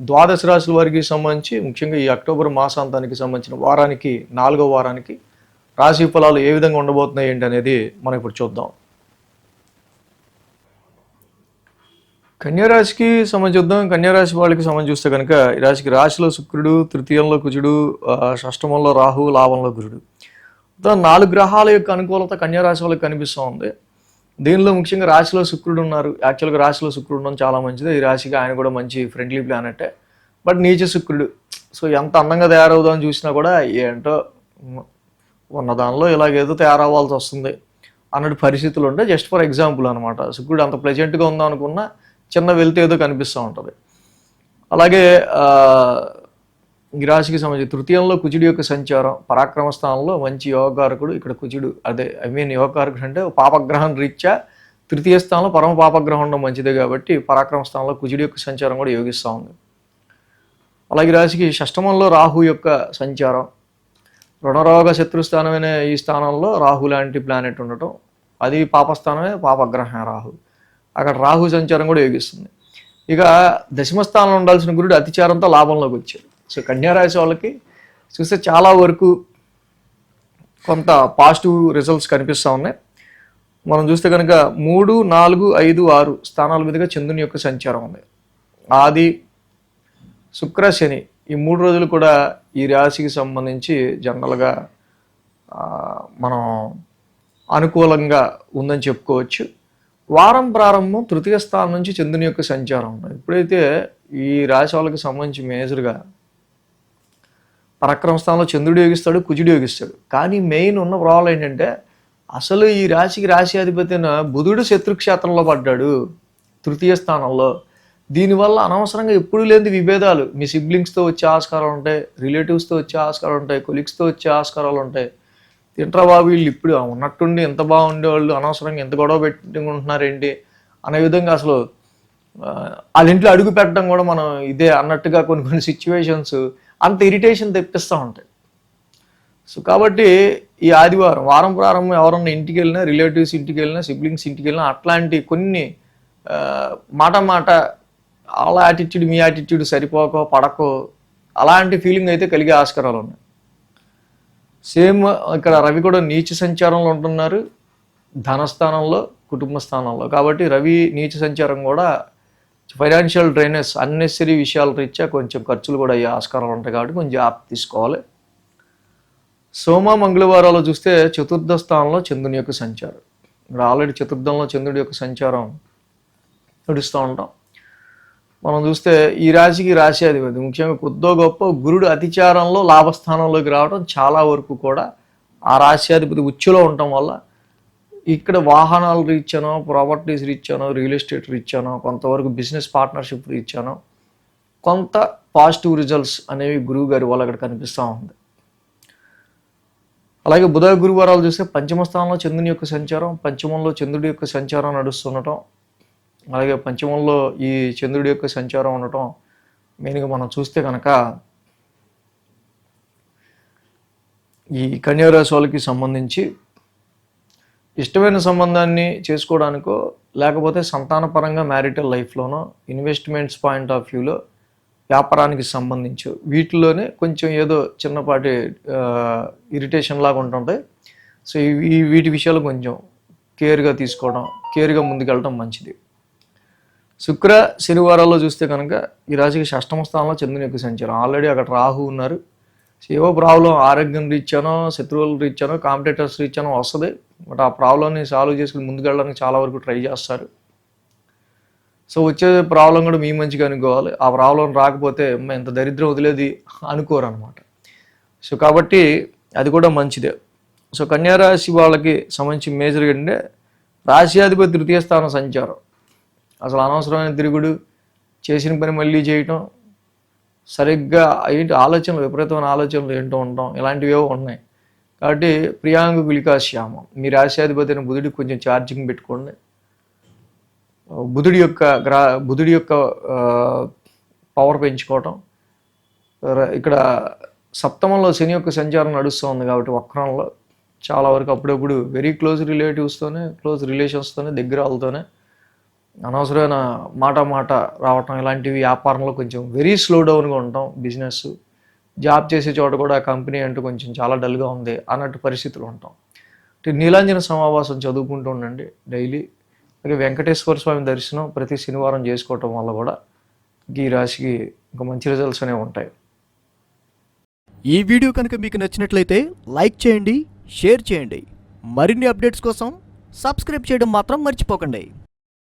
ద్వాదశ రాశుల వారికి సంబంధించి ముఖ్యంగా ఈ అక్టోబర్ మాసాంతానికి సంబంధించిన వారానికి నాలుగో వారానికి రాశి ఫలాలు ఏ విధంగా ఉండబోతున్నాయి ఏంటి అనేది మనం ఇప్పుడు చూద్దాం. కన్యారాశికి సంబంధించి చూద్దాం. కన్యారాశి వాళ్ళకి సంబంధించి చూస్తే కనుక ఈ రాశికి రాశిలో శుక్రుడు తృతీయంలో కుజుడు షష్టమంలో రాహు లాభంలో గురుడు. నాలుగు గ్రహాల యొక్క అనుకూలత కన్యారాశి వాళ్ళకి కనిపిస్తూ ఉంది. దీనిలో ముఖ్యంగా రాశిలో శుక్రుడు ఉన్నారు. యాక్చువల్గా రాశిలో శుక్రుడు ఉండడం చాలా మంచిది. ఈ రాశికి ఆయన కూడా మంచి ఫ్రెండ్లీ ప్లానెటే బట్ నీచ శుక్రుడు. సో ఎంత అందంగా తయారవుదామని చూసినా కూడా ఏంటో ఉన్న దానిలో ఇలాగేదో తయారవ్వాల్సి వస్తుంది అన్నట్టు పరిస్థితులు ఉంటే జస్ట్ ఫర్ ఎగ్జాంపుల్ అనమాట శుక్రుడు అంత ప్లెజెంట్గా ఉందాం అనుకున్నా చిన్న వెళ్తే ఏదో కనిపిస్తూ ఉంటుంది. అలాగే ఈ రాశికి సంబంధించి తృతీయంలో కుజుడి యొక్క సంచారం పరాక్రమ స్థానంలో మంచి యోగకారకుడు ఇక్కడ కుజుడు అదే ఐ మీన్ యోగకారకుడు అంటే పాపగ్రహం రీత్యా తృతీయ స్థానంలో పరమ పాపగ్రహం ఉండడం మంచిదే కాబట్టి పరాక్రమ స్థానంలో కుజుడి యొక్క సంచారం కూడా యోగిస్తూ ఉంది. అలాగే రాశికి షష్టమంలో రాహు యొక్క సంచారం. రుణరోగ శత్రుస్థానమైన ఈ స్థానంలో రాహు లాంటి ప్లానెట్ ఉండటం. అది పాపస్థానమే పాపగ్రహం రాహు. అక్కడ రాహు సంచారం కూడా యోగిస్తుంది. ఇక దశమస్థానంలో ఉండాల్సిన గురుడు అతిచారంతో లాభంలోకి వచ్చాడు. సో కన్యారాశి వాళ్ళకి చూస్తే చాలా వరకు కొంత పాజిటివ్ రిజల్ట్స్ కనిపిస్తూ ఉన్నాయి. మనం చూస్తే కనుక మూడు నాలుగు ఐదు ఆరు స్థానాల మీదుగా చంద్రుని యొక్క సంచారం ఉంది. ఆది శుక్ర శని ఈ మూడు రోజులు కూడా ఈ రాశికి సంబంధించి జనరల్గా మనం అనుకూలంగా ఉందని చెప్పుకోవచ్చు. వారం ప్రారంభం తృతీయ స్థానం నుంచి చంద్రుని యొక్క సంచారం ఉంది. ఎప్పుడైతే ఈ రాశి వాళ్ళకి సంబంధించి మేజర్గా పరాక్రమ స్థానంలో చంద్రుడు యోగిస్తాడు కుజుడు యోగిస్తాడు. కానీ మెయిన్ ఉన్న ప్రాబ్లం ఏంటంటే అసలు ఈ రాశికి రాశి అధిపతిన బుధుడు శత్రుక్షేత్రంలో పడ్డాడు తృతీయ స్థానంలో. దీనివల్ల అనవసరంగా ఎప్పుడు లేని విభేదాలు. మీ సిబ్లింగ్స్తో వచ్చే ఆస్కారాలు ఉంటాయి రిలేటివ్స్తో వచ్చే ఆస్కారాలు ఉంటాయి కొలీగ్స్తో వచ్చే ఆస్కారాలు ఉంటాయి. తింట్రా బాబు వీళ్ళు ఇప్పుడు ఉన్నట్టుండి ఎంత బాగుండేవాళ్ళు అనవసరంగా ఎంత గొడవ పెట్టుకుంటున్నారేంటి? అనే విధంగా అసలు వాళ్ళ ఇంట్లో అడుగు పెట్టడం కూడా మనం ఇదే అన్నట్టుగా కొన్ని కొన్ని సిచ్యువేషన్స్ అంత ఇరిటేషన్ తెప్పిస్తూ ఉంటాయి. సో కాబట్టి ఈ ఆదివారం వారం ప్రారంభం ఎవరన్నా ఇంటికి వెళ్ళినా రిలేటివ్స్ ఇంటికి వెళ్ళినా సిబ్లింగ్స్ ఇంటికి వెళ్ళినా అట్లాంటి కొన్ని మాట మాట వాళ్ళ యాటిట్యూడ్ మీ యాటిట్యూడ్ సరిపోకో పడకో అలాంటి ఫీలింగ్ అయితే కలిగే ఆస్కారాలు ఉన్నాయి. సేమ్ ఇక్కడ రవి కూడా నీచ సంచారంలో ఉంటున్నారు ధనస్థానంలో కుటుంబ స్థానంలో. కాబట్టి రవి నీచ సంచారం కూడా ఫైనాన్షియల్ డ్రైనెస్ అన్నెసరీ విషయాల రీత్యా కొంచెం ఖర్చులు కూడా అయ్యే ఆస్కారాలు ఉంటాయి కాబట్టి కొంచెం జాబ్ తీసుకోవాలి. సోమ మంగళవారాలు చూస్తే చతుర్థ స్థానంలో చంద్రుని యొక్క సంచారం. ఇక్కడ ఆల్రెడీ చతుర్థంలో చంద్రుడి యొక్క సంచారం నడుస్తూ ఉంటాం. మనం చూస్తే ఈ రాశికి రాశి అధిపతి ముఖ్యంగా కొద్దో గొప్ప గురుడు అతిచారంలో లాభస్థానంలోకి రావడం చాలా వరకు కూడా ఆ రాశ్యాధిపతి ఉచ్చులో ఉండటం వల్ల ఇక్కడ వాహనాలు రీచ్ అనో ప్రాపర్టీస్ రీచ్ అనో రియల్ ఎస్టేట్ రీచ్ అనో కొంతవరకు బిజినెస్ పార్ట్నర్షిప్ రీచ్ అనో కొంత పాజిటివ్ రిజల్ట్స్ అనేవి గురువు గారి వల్ల అక్కడ కనిపిస్తూ ఉంది. అలాగే బుధ గురువారాలు చూస్తే పంచమ స్థానంలో చంద్రుని యొక్క సంచారం పంచమంలో చంద్రుడి యొక్క సంచారం నడుస్తుండటం అలాగే పంచమంలో ఈ చంద్రుడి యొక్క సంచారం ఉండటం మెయిన్గా మనం చూస్తే కనుక ఈ కన్యారాశి వాళ్ళకి సంబంధించి ఇష్టమైన సంబంధాన్ని చేసుకోవడానికో లేకపోతే సంతానపరంగా మ్యారిటల్ లైఫ్లోనో ఇన్వెస్ట్మెంట్స్ పాయింట్ ఆఫ్ వ్యూలో వ్యాపారానికి సంబంధించి వీటిలోనే కొంచెం ఏదో చిన్నపాటి ఇరిటేషన్ లాగా ఉంటుంటాయి. సో ఈ వీటి విషయాలు కొంచెం కేర్గా తీసుకోవడం కేర్గా ముందుకెళ్ళడం మంచిది. శుక్ర శనివారాల్లో చూస్తే కనుక ఈ రాశికి షష్టమ స్థానంలో చంద్రుని యొక్క సంచారం. ఆల్రెడీ అక్కడ రాహు ఉన్నారు. సో ఏవో ప్రాబ్లం ఆరోగ్యం రీచ్చానో శత్రువులు రీచ్చానో కాంపిటేటర్స్ రీచ్చానో వస్తుంది. బట్ ఆ ప్రాబ్లమ్ని సాల్వ్ చేసుకుని ముందుకెళ్ళడానికి చాలా వరకు ట్రై చేస్తారు. సో వచ్చే ప్రాబ్లం కూడా మీ మంచిగా అనుకోవాలి. ఆ ప్రాబ్లం రాకపోతే ఇంత దరిద్రం వదిలేది అనుకోరు అనమాట సో కాబట్టి అది కూడా మంచిదే. సో కన్యారాశి వాళ్ళకి సంబంధించి మేజర్ ఏంటంటే రాశ్యాధిపతి తృతీయ స్థానం సంచారం. అసలు అనవసరమైన తిరుగుడు చేసిన పని మళ్ళీ చేయటం సరిగ్గా ఏంటి ఆలోచనలు విపరీతమైన ఆలోచనలు ఏంటో ఉండటం ఇలాంటివేవో ఉన్నాయి. కాబట్టి ప్రియాంగ గులికాశ్యామం మీ రాశ్యాధిపతి అయిన బుధుడికి కొంచెం ఛార్జింగ్ పెట్టుకోండి. బుధుడి యొక్క గ్రా బుధుడి యొక్క పవర్ పెంచుకోవటం. ఇక్కడ సప్తమంలో శని యొక్క సంచారం నడుస్తుంది కాబట్టి వక్రంలో చాలా వరకు అప్పుడప్పుడు వెరీ క్లోజ్ రిలేటివ్స్తోనే క్లోజ్ రిలేషన్స్తోనే దగ్గర వాళ్ళతోనే అనవసరమైన మాట మాట రావటం ఇలాంటివి వ్యాపారంలో కొంచెం వెరీ స్లో డౌన్గా ఉంటాం. బిజినెస్ జాబ్ చేసే చోట కూడా ఆ కంపెనీ అంటూ కొంచెం చాలా డల్గా ఉంది అన్నట్టు పరిస్థితులు ఉంటాం. అంటే నీలాంజన సమావాసం చదువుకుంటూ ఉండండి డైలీ. అలాగే వెంకటేశ్వర స్వామి దర్శనం ప్రతి శనివారం చేసుకోవటం వల్ల కూడా ఈ రాశికి ఇంకా మంచి రిజల్ట్స్ అనేవి ఉంటాయి. ఈ వీడియో కనుక మీకు నచ్చినట్లయితే లైక్ చేయండి షేర్ చేయండి. మరిన్ని అప్డేట్స్ కోసం సబ్స్క్రైబ్ చేయడం మాత్రం మర్చిపోకండి.